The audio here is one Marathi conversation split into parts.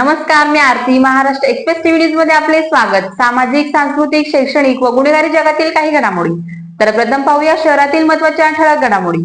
नमस्कार मी आरती. महाराष्ट्र एक्सप्रेस टीव्ही न्यूजमध्ये आपले स्वागत. सामाजिक सांस्कृतिक शैक्षणिक व गुन्हेगारी जगातील काही घडामोडी. तर प्रथम पाहूया शहरातील महत्त्वाच्या ठळक घडामोडी.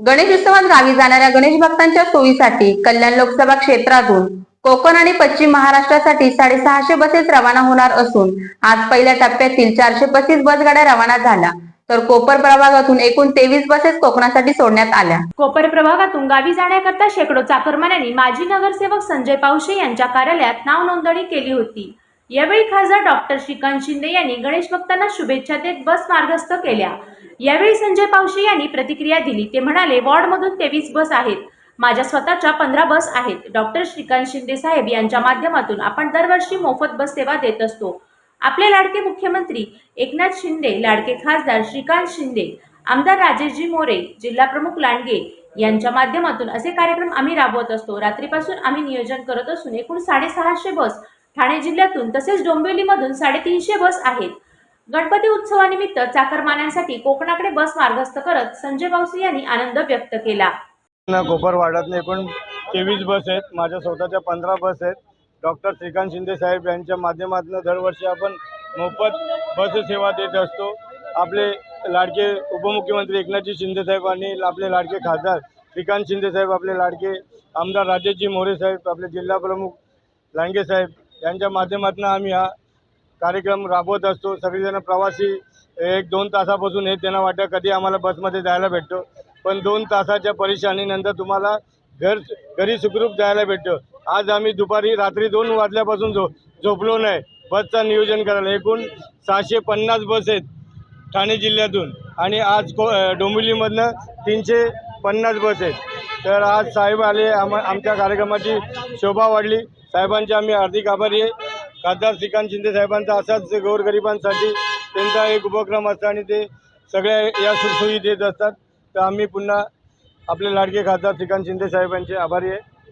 गणेश उत्सवात गावी जाणाऱ्या गणेश भक्तांच्या सोयीसाठी कल्याण लोकसभा क्षेत्रातून कोकण आणि पश्चिम महाराष्ट्रासाठी साडेसहाशे बसेस रवाना होणार असून आज पहिल्या टप्प्यातील चारशे पस्तीस बसगाड्या रवाना झाल्या. तर कोपर प्रभागातून एकूण तेवीस बसेस कोकणासाठी सोडण्यात आल्या. कोपर प्रभागातून गावी जाण्याकरता शेकडो चाकरमान्यांनी माजी नगरसेवक संजय पावशे यांच्या कार्यालयात नाव नोंदणी केली होती. यावेळी खासदार डॉक्टर श्रीकांत शिंदे यांनी गणेश भक्तांना शुभेच्छा देत बस मार्गस्थ केल्या. यावेळी संजय पावशे यांनी प्रतिक्रिया दिली. ते म्हणाले वॉर्डमधून तेवीस बस आहेत. माझ्या स्वतःच्या पंधरा बस आहेत. डॉक्टर श्रीकांत शिंदे साहेब यांच्या माध्यमातून आपण दरवर्षी मोफत बस सेवा देत असतो. आपले लाडके मुख्यमंत्री एकनाथ शिंदे लाडके खासदार श्रीकांत शिंदे आमदार राजेशजी मोरे जिल्हा प्रमुख लांडगे यांच्या माध्यमातून असे कार्यक्रम आम्ही राबवत असतो. रात्रीपासून आम्ही नियोजन करत असून एकूण साडेसहाशे बस ठाणे जिल्ह्यातून तसेच डोंबिवलीमधून साडेतीनशे बस आहेत. गणपती उत्सवानिमित्त चाकरमान्यांसाठी कोकणाकडे बस मार्गस्थ करत संजय पावसे यांनी आनंद व्यक्त केला. ना एकूण तेवीस बस आहेत. माझ्या स्वतःच्या पंधरा बस आहेत. डॉक्टर श्रीकांत शिंदे साहेब यांच्या माध्यमातून दरवर्षी आपण मोफत बस सेवा देत असतो. आपले लाडके उपमुख्यमंत्री एकनाथजी शिंदे साहेब आणि आपले लाडके खासदार श्रीकांत शिंदे साहेब आपले लाडके आमदार राजेशजी मोरे साहेब आपले जिल्हा प्रमुख लांगे साहेब यांच्या माध्यमातून आम्ही हा कार्यक्रम राबवत असतो. सगळेजण प्रवासी एक दोन तासापासून येत त्यांना वाटतं कधी आम्हाला बसमध्ये जायला भेटतो. पण दोन तासाच्या परेशानीनंतर तुम्हाला घर घरी सुखरूप जायला भेटतं. आज आम्ही दुपारी रात्री दोन वाजल्यापासून झो झोपलो नाही. बसचं नियोजन करायला. एकूण सहाशे पन्नास बस आहेत ठाणे जिल्ह्यातून. आणि आज को डोंबिवलीमधनं तीनशे पन्नास बस आहेत. तर आज साहेब आले आम आमच्या कार्यक्रमाची शोभा वाढली. साहेबांचे आम्ही हार्दिक आभारी आहे. खासदार श्रीकांत शिंदे साहेबांचा असाच गोरगरिबांसाठी त्यांचा एक उपक्रम असतो आणि ते सगळ्या या सुखसोयी देत असतात. तर आम्ही पुन्हा आपले लाडके खासदार श्रीकांत शिंदे साहेबांचे आभारी आहे.